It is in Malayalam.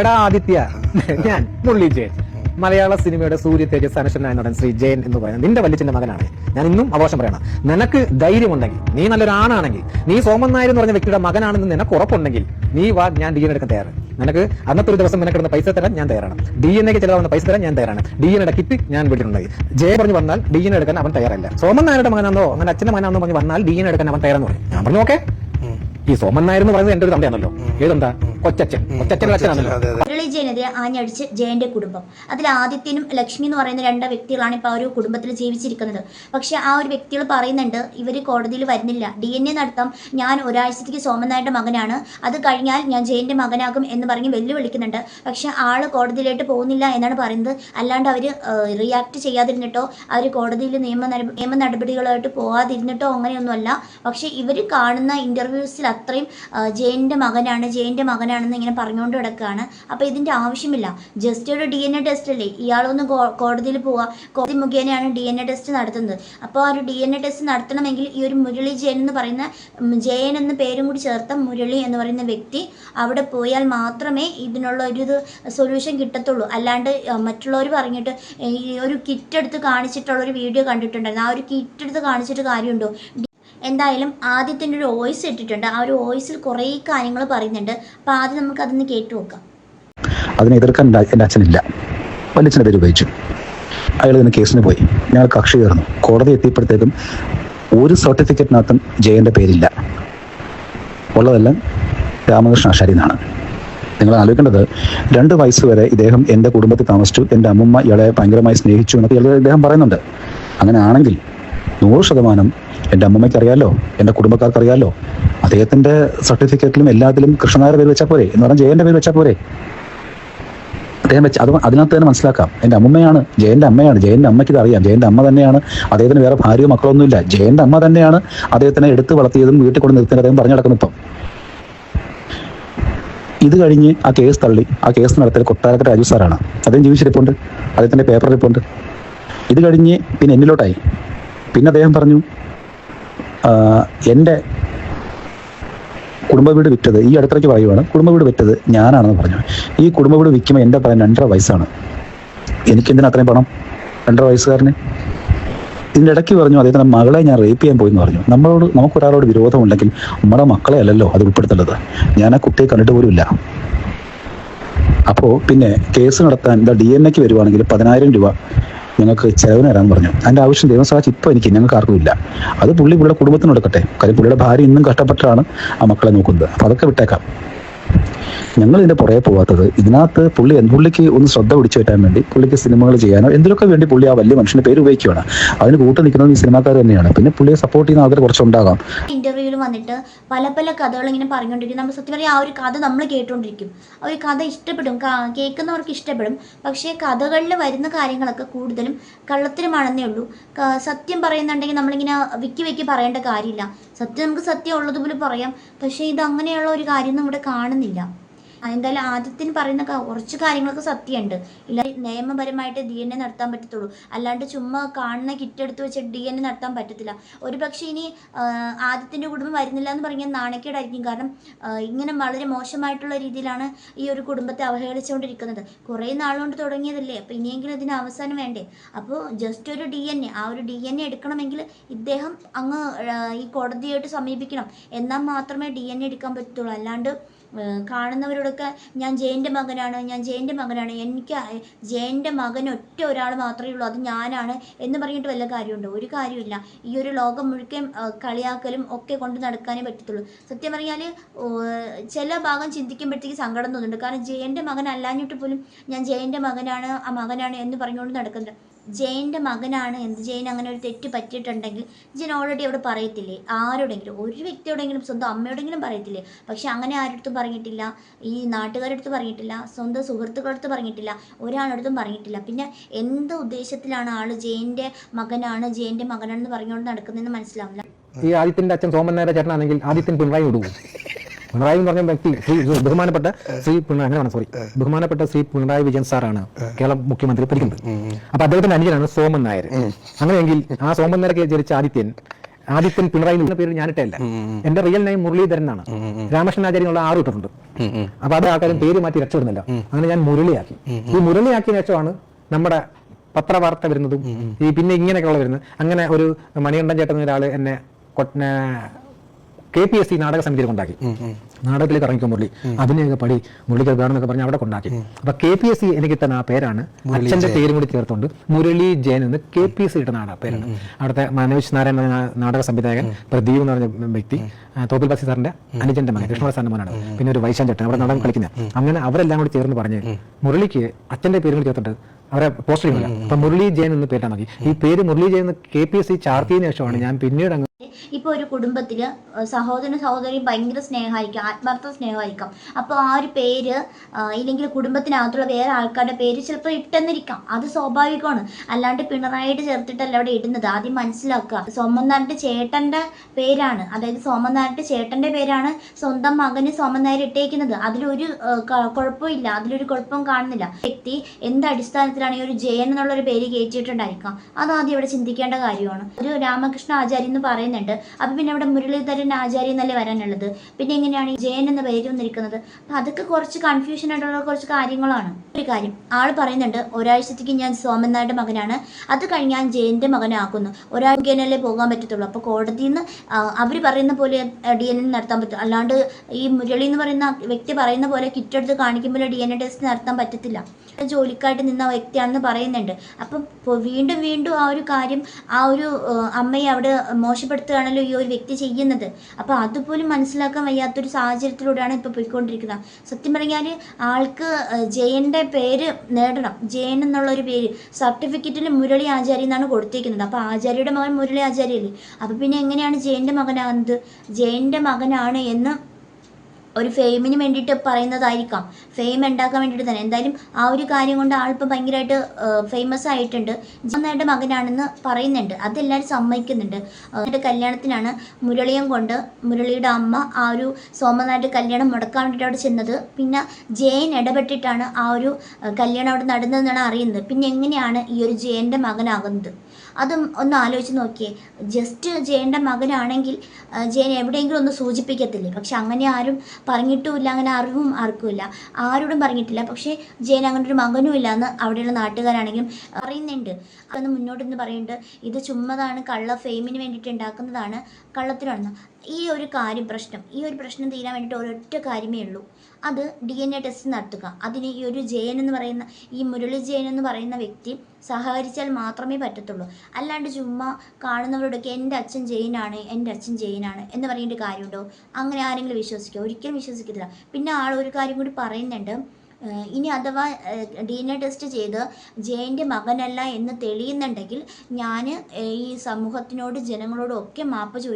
എടാ ആദിത്യ. ഞാൻ മുള്ളി ജയൻ. മലയാള സിനിമയുടെ സൂര്യ തേജസ് അനശ്വരനായ നടൻ ശ്രീ ജയൻ എന്ന് പറയുന്നത് നിന്റെ വല്യച്ഛന്റെ മകനാണ്. ഞാൻ ഇന്നും അവകാശം പറയണം. നിനക്ക് ധൈര്യമുണ്ടെങ്കിൽ നീ നല്ലൊരു ആണാണെങ്കിൽ നീ സോമൻ നായർ എന്ന് പറഞ്ഞ വ്യക്തിയുടെ മകനാണെന്ന് നിനക്ക് ഉറപ്പുണ്ടെങ്കിൽ നീ വാ ഞാൻ ഡി എൻ എടുക്കാൻ തയ്യാറ്. നിനക്ക് അന്നത്തെ ഒരു ദിവസം നിനക്കിടുന്ന പൈസ തരാൻ ഞാൻ തയ്യാറാണ്. ഡി എൻ എക്ക് ചിലവാകുന്ന പൈസ തരാൻ ഞാൻ തയ്യാറാണ്. ഡി എൻ കിറ്റ് ഞാൻ വീട്ടിലുണ്ടായി ജയ പറഞ്ഞു വന്നാൽ ഡി എൻ എടുക്കാൻ അവൻ തയ്യാറല്ല. സോമൻ നായരുടെ മകനാണോ അങ്ങനെ അച്ഛന്റെ മകനാണെന്ന് പറഞ്ഞ് വന്നാൽ ഡി എൻ എടുക്കാൻ അവൻ തയ്യാറെന്ന് പറയും. ഞാൻ പറഞ്ഞു ഓക്കെ. ഈ സോമൻ നായർ എന്ന് പറയുന്നത് എന്റെ ഒരു തന്തയാണല്ലോ ഏതെന്താ? കൊച്ചച്ചൻ കൊച്ചച്ഛന്റെ അച്ഛനാണല്ലോ. മുരളി ജയനെതിരെ ആഞ്ഞടിച്ച് ജയന്റെ കുടുംബം. അതിൽ ആദിത്യനും ലക്ഷ്മി എന്ന് പറയുന്ന രണ്ട് വ്യക്തികളാണ് ഇപ്പോൾ ആ ഒരു കുടുംബത്തിൽ ജീവിച്ചിരിക്കുന്നത്. പക്ഷെ ആ ഒരു വ്യക്തികൾ പറയുന്നുണ്ട് ഇവർ കോടതിയിൽ വരുന്നില്ല. ഡി എൻ എ നടത്താം. ഞാൻ ഒരാഴ്ചത്തേക്ക് സോമൻ നായരുടെ മകനാണ്. അത് കഴിഞ്ഞാൽ ഞാൻ ജയന്റെ മകനാകും എന്ന് പറഞ്ഞ് വെല്ലുവിളിക്കുന്നുണ്ട്. പക്ഷെ ആൾ കോടതിയിലോട്ട് പോകുന്നില്ല എന്നാണ് പറയുന്നത്. അല്ലാണ്ട് അവർ റിയാക്ട് ചെയ്യാതിരുന്നിട്ടോ അവർ കോടതിയിൽ നിയമ നിയമ നടപടികളായിട്ട് പോകാതിരുന്നിട്ടോ അങ്ങനെയൊന്നുമല്ല. പക്ഷെ ഇവർ കാണുന്ന ഇന്റർവ്യൂസിൽ അത്രയും ജയന്റെ മകനാണ് ജെയിന്റെ മകനാണെന്ന് ഇങ്ങനെ പറഞ്ഞുകൊണ്ട് കിടക്കുകയാണ്. അപ്പോൾ ഇതിന്റെ ആവശ്യമില്ല. ജസ്റ്റ് ഒരു ഡി എൻ എ ടെസ്റ്റ് അല്ലേ? ഇയാളൊന്ന് കോടതിയിൽ പോവുക കോടതി മുഖേനയാണ് ഡി എൻ എ ടെസ്റ്റ് നടത്തുന്നത്. അപ്പോൾ ആ ഒരു ഡി എൻ എ ടെസ്റ്റ് നടത്തണമെങ്കിൽ ഈ ഒരു മുരളി ജയൻ എന്ന് പറയുന്ന ജയൻ എന്ന പേരും കൂടി ചേർത്ത മുരളി എന്ന് പറയുന്ന വ്യക്തി അവിടെ പോയാൽ മാത്രമേ ഇതിനുള്ള ഒരു സൊല്യൂഷൻ കിട്ടത്തുള്ളൂ. അല്ലാണ്ട് മറ്റുള്ളവർ പറഞ്ഞിട്ട് ഈ ഒരു കിറ്റ് എടുത്ത് കാണിച്ചിട്ടുള്ള ഒരു വീഡിയോ കണ്ടിട്ടുണ്ടായിരുന്നു. ആ ഒരു കിറ്റ് എടുത്ത് കാണിച്ചിട്ട് കാര്യമുണ്ടോ? എന്തായാലും ആദ്യത്തിന്റെ ഒരു വോയിസ് ഇട്ടിട്ടുണ്ട്. ആ ഒരു വോയിസിൽ കുറേ കാര്യങ്ങൾ പറയുന്നുണ്ട്. അപ്പോൾ ആദ്യം നമുക്ക് അതൊന്ന് കേട്ടു നോക്കാം. അതിനെ എതിർക്കാൻ എന്റെ അച്ഛനില്ല. ചില പേര് ഉപയോഗിച്ചു. അയാൾ ഇതിന് കേസിന് പോയി. ഞങ്ങൾ കക്ഷി ചേർന്നു. കോടതി എത്തിയപ്പോഴത്തേക്കും ഒരു സർട്ടിഫിക്കറ്റിനകത്തും ജയന്റെ പേരില്ല. ഉള്ളതെല്ലാം രാമകൃഷ്ണ ആശാരി എന്നാണ്. നിങ്ങൾ ആലോചിക്കേണ്ടത് രണ്ട് വയസ്സ് വരെ ഇദ്ദേഹം എന്റെ കുടുംബത്തിൽ താമസിച്ചു. എന്റെ അമ്മുമ്മ ഇയാളെ ഭയങ്കരമായി സ്നേഹിച്ചു എന്നൊക്കെ ഇദ്ദേഹം പറയുന്നുണ്ട്. അങ്ങനെ ആണെങ്കിൽ നൂറ് ശതമാനം എന്റെ അമ്മമ്മയ്ക്കറിയാലോ എന്റെ കുടുംബക്കാർക്കറിയാലോ അദ്ദേഹത്തിന്റെ സർട്ടിഫിക്കറ്റിലും എല്ലാത്തിലും കൃഷ്ണനായരുടെ പേര് വെച്ചാൽ പോരെ എന്ന് പറഞ്ഞാൽ ജയന്റെ പേര് വെച്ചാൽ പോരെ. അദ്ദേഹം വെച്ച് അത് അതിനകത്ത് തന്നെ മനസ്സിലാക്കാം. എന്റെ അമ്മയാണ് ജയന്റെ അമ്മയാണ് ജയന്റെ അമ്മയ്ക്ക് ഇത് അറിയാം. ജയന്റെ അമ്മ തന്നെയാണ് അദ്ദേഹത്തിന് വേറെ ഭാര്യയോ മക്കളൊന്നുമില്ല. ജയന്റെ അമ്മ തന്നെയാണ് അദ്ദേഹത്തിനെ എടുത്ത് വളർത്തിയതും വീട്ടിൽ കൊണ്ട് നിർത്തിയത് അദ്ദേഹം പറഞ്ഞു നടക്കുന്നു ഇപ്പം. ഇത് കഴിഞ്ഞ് ആ കേസ് തള്ളി. ആ കേസ് നടത്തിയ കൊട്ടാരക്കര രാജു സാറാണ്. അദ്ദേഹം ജീവിച്ചിരിപ്പുണ്ട് അദ്ദേഹത്തിന്റെ പേപ്പർ ഇരിപ്പുണ്ട് ഇത് കഴിഞ്ഞ് പിന്നെ എന്നിലോട്ടായി. പിന്നെ അദ്ദേഹം പറഞ്ഞു എന്റെ കുടുംബ വീട് വിറ്റത് ഈ അടുത്തേക്ക് പറയുവാണ് കുടുംബ വീട് വിറ്റത് ഞാനാണെന്ന് പറഞ്ഞു. ഈ കുടുംബ വീട് വിൽക്കുമ്പോൾ എന്റെ പ്രായം രണ്ടര വയസ്സാണ്. എനിക്കെന്തിനാ അത്രയും പണം? രണ്ടര വയസ്സുകാരന്? ഇതിന്റെ ഇടയ്ക്ക് പറഞ്ഞു അദ്ദേഹത്തിന്റെ മകളെ ഞാൻ റേപ്പ് ചെയ്യാൻ പോയി എന്ന് പറഞ്ഞു. നമ്മളോട് നമുക്കൊരാളോട് വിരോധമുണ്ടെങ്കിൽ നമ്മുടെ മക്കളെ അല്ലല്ലോ അത് ഉൾപ്പെടുത്തേണ്ടത്. ഞാൻ ആ കുട്ടിയെ കണ്ടിട്ട് പോലും ഇല്ല. അപ്പോൾ പിന്നെ കേസ് നടത്താൻ എന്താ ഡി എൻ എക്ക് വരുവാണെങ്കിൽ പതിനായിരം രൂപ ഞങ്ങൾക്ക് ചെലവിന് തരാൻ പറഞ്ഞു. അതിന്റെ ആവശ്യം ദൈവം സഹായിച്ച് ഇപ്പോൾ എനിക്ക് ഞങ്ങൾക്ക് ആർക്കും ഇല്ല. അത് പുള്ളി പുള്ളിയുടെ കുടുംബത്തിന് കൊടുക്കട്ടെ കാര്യം പുള്ളിയുടെ ഭാര്യ ഇന്നും കഷ്ടപ്പെട്ടാണ് ആ മക്കളെ നോക്കുന്നത്. അപ്പോൾ അതൊക്കെ വിട്ടേക്കാം. ഞങ്ങൾ ഇതിന്റെ പുറകെ പോവാത്തത്. ഇതിനകത്ത് പുള്ളി പുള്ളിക്ക് ഒന്ന് ശ്രദ്ധ പിടിച്ചു പറ്റാൻ വേണ്ടി പുള്ളിക്ക് സിനിമകൾ ചെയ്യാനോ എന്തിനൊക്കെ വേണ്ടി പുള്ളി ആ വലിയ മനുഷ്യന്റെ പേര് ഉപയോഗിക്കുകയാണ്. അതിന് കൂട്ട് നിൽക്കുന്നത് ഈ സിനിമാക്കാർ തന്നെയാണ്. പിന്നെ പുള്ളിയെ സപ്പോർട്ട് ചെയ്യുന്ന ആൾക്കാർ കുറച്ചുണ്ടാകാം. ഇന്റർവ്യൂവിൽ വന്നിട്ട് പല പല കഥകൾ ഇങ്ങനെ പറഞ്ഞുകൊണ്ടിരിക്കും. നമ്മൾ സത്യം പറയാം ആ ഒരു കഥ നമ്മൾ കേട്ടുകൊണ്ടിരിക്കും. ആ ഒരു കഥ ഇഷ്ടപ്പെടും. കേൾക്കുന്നവർക്ക് ഇഷ്ടപ്പെടും. പക്ഷേ കഥകളിൽ വരുന്ന കാര്യങ്ങളൊക്കെ കൂടുതലും കള്ളത്തരമാണെന്നേ ഉള്ളൂ. സത്യം പറയുന്നുണ്ടെങ്കിൽ നമ്മളിങ്ങനെ വിക്കി വെക്കി പറയേണ്ട കാര്യമില്ല. സത്യം നമുക്ക് സത്യം ഉള്ളതുപോലെ പറയാം. പക്ഷേ ഇത് അങ്ങനെയുള്ള ഒരു കാര്യം നമ്മുടെ കാണുന്നില്ല. എന്തായാലും ആദ്യത്തിന് പറയുന്ന കുറച്ച് കാര്യങ്ങളൊക്കെ സത്യമുണ്ട്. ഇല്ല നിയമപരമായിട്ട് ഡി എൻ എ നടത്താൻ പറ്റത്തുള്ളൂ. അല്ലാണ്ട് ചുമ്മാ കാണുന്ന കിറ്റ് എടുത്ത് വെച്ച് ഡി എൻ എ നടത്താൻ പറ്റത്തില്ല. ഒരു പക്ഷേ ഇനി ആദ്യത്തിന്റെ കുടുംബം വരുന്നില്ല എന്ന് പറഞ്ഞാൽ നാണക്കേടായിരിക്കും. കാരണം ഇങ്ങനെ വളരെ മോശമായിട്ടുള്ള രീതിയിലാണ് ഈ ഒരു കുടുംബത്തെ അവഹേളിച്ചുകൊണ്ടിരിക്കുന്നത്. കുറേ നാളുകൊണ്ട് തുടങ്ങിയതല്ലേ. അപ്പോൾ ഇനിയെങ്കിലും ഇതിന് അവസാനം വേണ്ടേ? അപ്പോൾ ജസ്റ്റ് ഒരു ഡി എൻ എ ആ ഒരു ഡി എൻ എ എടുക്കണമെങ്കിൽ ഇദ്ദേഹം അങ്ങ് ഈ കോടതിയായിട്ട് സമീപിക്കണം. എന്നാൽ മാത്രമേ ഡി എൻ എ എടുക്കാൻ പറ്റത്തുള്ളൂ. അല്ലാണ്ട് കാണുന്നവരോടൊക്കെ ഞാൻ ജയന്റെ മകനാണ് ഞാൻ ജയന്റെ മകനാണ് എനിക്ക് ജയന്റെ മകൻ ഒറ്റ ഒരാൾ മാത്രമേ ഉള്ളൂ അത് ഞാനാണ് എന്ന് പറഞ്ഞിട്ട് വല്ല കാര്യമുണ്ടോ? ഒരു കാര്യമില്ല. ഈ ഒരു ലോകം മുഴുക്കൻ കളിയാക്കലും ഒക്കെ കൊണ്ട് നടക്കാനേ പറ്റത്തുള്ളൂ. സത്യം പറഞ്ഞാൽ ചില ഭാഗം ചിന്തിക്കുമ്പോഴത്തേക്ക് സങ്കടം തോന്നുന്നുണ്ട്. കാരണം ജയന്റെ മകൻ അല്ലാഞ്ഞിട്ട് പോലും ഞാൻ ജയന്റെ മകനാണ് ആ മകനാണ് എന്ന് പറഞ്ഞുകൊണ്ട് നടക്കുന്നുണ്ട്. ജയന്റെ മകനാണ് എന്ത് ജയൻ അങ്ങനെ ഒരു തെറ്റ് പറ്റിയിട്ടുണ്ടെങ്കിൽ ജയൻ ഓൾറെഡി അവിടെ പറയത്തില്ലേ? ആരോടെങ്കിലും ഒരു വ്യക്തിയോടെങ്കിലും സ്വന്തം അമ്മയോടെങ്കിലും പറയത്തില്ലേ? പക്ഷെ അങ്ങനെ ആരടുത്തും പറഞ്ഞിട്ടില്ല. ഈ നാട്ടുകാരടുത്ത് പറഞ്ഞിട്ടില്ല. സ്വന്തം സുഹൃത്തുക്കളടുത്ത് പറഞ്ഞിട്ടില്ല. ഒരാളടുത്തും പറഞ്ഞിട്ടില്ല. പിന്നെ എന്ത് ഉദ്ദേശത്തിലാണ് ആൾ ജയന്റെ മകനാണ് ജയന്റെ മകനാണെന്ന് പറഞ്ഞുകൊണ്ട് നടക്കുന്നതെന്ന് മനസ്സിലാവില്ല ഈ ആദിത്യന്റെ അച്ഛൻ സോമൻ നായരുടെ ചേട്ടനാണെങ്കിൽ ആദിത്യൻ പിണറായി വിടുവോ? പിണറായി എന്ന് പറഞ്ഞ വ്യക്തി ശ്രീ ബഹുമാനപ്പെട്ട ശ്രീ പിണറായി അങ്ങനെയാണ് സോറി ബഹുമാനപ്പെട്ട ശ്രീ പിണറായി വിജയൻ സാറാണ് കേരള മുഖ്യമന്ത്രി ഭരിക്കുന്നത്. അപ്പൊ അദ്ദേഹത്തിന്റെ അനുജനാണ് സോമൻ നായർ. അങ്ങനെയെങ്കിൽ ആ സോമൻ നായർക്ക് ജനിച്ച ആദിത്യൻ ആദിത്യൻ പിണറായി എന്ന പേര് ഞാനിട്ടല്ല എന്റെ റിയൽ നെയിം മുരളീധരൻ എന്നാണ്. രാമകൃഷ്ണൻ ആചാര്യ എന്നുള്ള ആറ് ഇട്ടിട്ടുണ്ട്. അപ്പൊ അത് ആൾക്കാരും പേര് മാറ്റി രക്ഷപ്പെടുന്നില്ല. അങ്ങനെ ഞാൻ മുരളിയാക്കി. ഈ മുരളിയാക്കിയ ശേഷമാണ് നമ്മുടെ പത്രവാർത്ത വരുന്നതും ഈ പിന്നെ ഇങ്ങനെയൊക്കെയുള്ള വരുന്നത്. അങ്ങനെ ഒരു മണികണ്ഠൻ ചേട്ടൻ ഒരാൾ ഒരാൾ എന്നെ കെ പി എസ് സി നാടക സമിതിയിൽ കൊണ്ടാക്കി. നാടകത്തിലേക്ക് ഇറങ്ങിക്കും മുരളി. അഭിനയ പടി മുരളിക്ക് വേണമെന്നൊക്കെ പറഞ്ഞ് അവിടെ കൊണ്ടാക്കി. അപ്പൊ കെ പി എസ് സി എനിക്ക് തന്നെ ആ പേരാണ്. അച്ഛന്റെ പേരും കൂടി ചേർത്തുകൊണ്ട് മുരളി ജയൻ എന്ന് കെ പി എസ് സി കിട്ടുന്ന ആ പേരാണ്. അവിടുത്തെ മനോജ് നാരായണൻ എന്ന നാടക സംവിധായകൻ പ്രദീപ് എന്ന് പറഞ്ഞ വ്യക്തി തോപ്പിൽ ബസി സാറിന്റെ അനുജന്റെ മകൻ കൃഷ്ണ സാറിന്റെ മകനാണ് പിന്നെ ഒരു വൈശാൻ ചേട്ടൻ അവിടെ നാടകം കളിക്കുന്നത് അങ്ങനെ അവരെല്ലാം കൂടി ചേർന്ന് പറഞ്ഞ് മുരളിക്ക് അച്ഛന്റെ പേരും കൂടി ചേർത്തിട്ട് അവരെ പോസ്റ്റർ ചെയ്യുന്നില്ല അപ്പൊ മുരളി ജയൻ എന്ന് പേരാണ് മതി ഈ പേര് മുരളി ജയൻ എന്ന് കെ പി എസ് സി ചാർത്തിയതിനു ശേഷമാണ് ഞാൻ പിന്നീട് അങ്ങ് ഇപ്പോൾ ഒരു കുടുംബത്തിൽ സഹോദരനും സഹോദരി ഭയങ്കര സ്നേഹമായിരിക്കും ആത്മാർത്ഥ സ്നേഹമായിരിക്കും. അപ്പോൾ ആ ഒരു പേര് ഇല്ലെങ്കിൽ കുടുംബത്തിനകത്തുള്ള വേറെ ആൾക്കാരുടെ പേര് ചിലപ്പോൾ ഇട്ടെന്നിരിക്കാം. അത് സ്വാഭാവികമാണ്. അല്ലാണ്ട് പിണറായിട്ട് ചേർത്തിട്ടല്ല അവിടെ ഇടുന്നത്. ആദ്യം മനസ്സിലാക്കുക. സോമനാരുടെ ചേട്ടന്റെ പേരാണ്. അതായത് സോമനാരുടെ ചേട്ടന്റെ പേരാണ് സ്വന്തം മകന് സോമനായർ ഇട്ടേക്കുന്നത്. അതിലൊരു കുഴപ്പമില്ല. അതിലൊരു കുഴപ്പം കാണുന്നില്ല. വ്യക്തി എന്ത് അടിസ്ഥാനത്തിലാണ് ഈ ഒരു ജയൻ എന്നുള്ളൊരു പേര് കയറ്റിയിട്ടുണ്ടായിരിക്കാം ആദ്യം ഇവിടെ ചിന്തിക്കേണ്ട കാര്യമാണ്. ഒരു രാമകൃഷ്ണ ആചാര്യ എന്ന് പറയുന്നുണ്ട്. അപ്പൊ പിന്നെ അവിടെ മുരളീധരൻ ആചാര്യ എന്നല്ലേ വരാനുള്ളത്? പിന്നെ എങ്ങനെയാണ് ഈ ജയൻ എന്ന പേര് വന്നിരിക്കുന്നത്? അപ്പൊ അതൊക്കെ കുറച്ച് കൺഫ്യൂഷൻ ആയിട്ടുള്ള കുറച്ച് കാര്യങ്ങളാണ്. ഒരു കാര്യം ആൾ പറയുന്നുണ്ട് ഒരാഴ്ചത്തേക്ക് ഞാൻ സോമനായുടെ മകനാണ്. അത് കഴിഞ്ഞ് ഞാൻ ജയന്റെ മകനാക്കുന്നു. ഒരാഴ്ചനല്ലേ പോകാൻ പറ്റത്തുള്ളൂ. അപ്പോൾ കോടതിയിൽ നിന്ന് അവർ പറയുന്ന പോലെ ഡി എൻ എ നടത്താൻ പറ്റും അല്ലാണ്ട് ഈ മുരളി എന്ന് പറയുന്ന വ്യക്തി പറയുന്ന പോലെ കിറ്റെടുത്ത് കാണിക്കുമ്പോൾ ഡി എൻ എ ടെസ്റ്റ് നടത്താൻ പറ്റത്തില്ല. ജോലിക്കായിട്ട് നിന്ന വ്യക്തിയാണെന്ന് പറയുന്നുണ്ട്. അപ്പം വീണ്ടും വീണ്ടും ആ ഒരു കാര്യം ആ ഒരു അമ്മയെ അവിടെ മോശപ്പെടുത്തുകയാണല്ലോ ഈ ഒരു വ്യക്തി ചെയ്യുന്നത്. അപ്പോൾ അതുപോലും മനസ്സിലാക്കാൻ വയ്യാത്തൊരു സാഹചര്യത്തിലൂടെയാണ് ഇപ്പോൾ പോയിക്കൊണ്ടിരിക്കുന്നത്. സത്യം പറഞ്ഞാൽ ആൾക്ക് ജയന്റെ പേര് നേടണം. ജയൻ എന്നുള്ള ഒരു പേര്. സർട്ടിഫിക്കറ്റിൽ മുരളി ആചാര്യ എന്നാണ് കൊടുത്തിരിക്കുന്നത് അപ്പോൾ ആചാര്യയുടെ മകൻ മുരളി ആചാര്യല്ലേ? അപ്പോൾ പിന്നെ എങ്ങനെയാണ് ജയന്റെ മകനാകുന്നത്? ജയന്റെ മകനാണ് എന്ന് ഒരു ഫെയിമിന് വേണ്ടിയിട്ട് പറയുന്നതായിരിക്കാം. ഫെയിം ഉണ്ടാക്കാൻ വേണ്ടിയിട്ട് തന്നെ. എന്തായാലും ആ ഒരു കാര്യം കൊണ്ട് ആളിപ്പോൾ ഭയങ്കരമായിട്ട് ഫേമസ് ആയിട്ടുണ്ട്. ജോന്നായുടെ മകനാണെന്ന് പറയുന്നുണ്ട്. അതെല്ലാവരും സമ്മതിക്കുന്നുണ്ട്. എന്നിട്ട് കല്യാണത്തിനാണ് മുരളിയും കൊണ്ട് മുരളിയുടെ അമ്മ ആ ഒരു സോമനായിട്ട് കല്യാണം മുടക്കാൻ വേണ്ടിയിട്ട് അവിടെ ചെന്നത്. പിന്നെ ജയൻ ഇടപെട്ടിട്ടാണ് ആ ഒരു കല്യാണം അവിടെ നടന്നതെന്നാണ് അറിയുന്നത്. പിന്നെ എങ്ങനെയാണ് ഈ ഒരു ജയന്റെ മകനാകുന്നത്? അതും ഒന്ന് ആലോചിച്ച് നോക്കിയേ. ജസ്റ്റ് ജയന്റെ മകനാണെങ്കിൽ ജയൻ എവിടെയെങ്കിലും ഒന്ന് സൂചിപ്പിക്കത്തില്ലേ. പക്ഷെ അങ്ങനെ ആരും പറഞ്ഞിട്ടുമില്ല അങ്ങനെ അറിവും ആർക്കുമില്ല. ആരോടും പറഞ്ഞിട്ടില്ല. പക്ഷേ ജയൻ അങ്ങനെ ഒരു മകനും ഇല്ല എന്ന് അവിടെയുള്ള നാട്ടുകാരാണെങ്കിലും പറയുന്നുണ്ട്. അതൊന്ന് മുന്നോട്ട് നിന്ന് പറയുന്നുണ്ട് ഇത് ചുമ്മതാണ് കള്ള ഫെയിമിന് വേണ്ടിയിട്ട് ഉണ്ടാക്കുന്നതാണ് കള്ളത്തിനാണെന്ന്. ഈ ഒരു കാര്യം പ്രശ്നം ഈ ഒരു പ്രശ്നം തീരാൻ വേണ്ടിയിട്ട് ഒരൊറ്റ കാര്യമേ ഉള്ളൂ. അത് ഡി എൻ എ ടെസ്റ്റ് നടത്തുക. അതിന് ഈ ഒരു ജയൻ എന്ന് പറയുന്ന ഈ മുരളി ജയൻ എന്ന് പറയുന്ന വ്യക്തി സഹകരിച്ചാൽ മാത്രമേ പറ്റത്തുള്ളൂ. അല്ലാണ്ട് ചുമ്മാ കാണുന്നവരോടൊക്കെ എന്റെ അച്ഛൻ ജെയിനാണ് എന്റെ അച്ഛൻ ജെയിനാണ് എന്ന് പറയേണ്ട കാര്യമുണ്ടോ? അങ്ങനെ ആരെങ്കിലും വിശ്വസിക്കുക ഒരിക്കലും വിശ്വസിക്കത്തില്ല. പിന്നെ ആൾ ഒരു കാര്യം കൂടി പറയുന്നുണ്ട്. ഇനി അഥവാ ഡി എൻ എ ടെസ്റ്റ് ചെയ്ത് ജയന്റെ മകനല്ല എന്ന് തെളിയുന്നുണ്ടെങ്കിൽ ഞാൻ ഈ സമൂഹത്തിനോട് ജനങ്ങളോടും ഒക്കെ മാപ്പ് ചോദിക്കും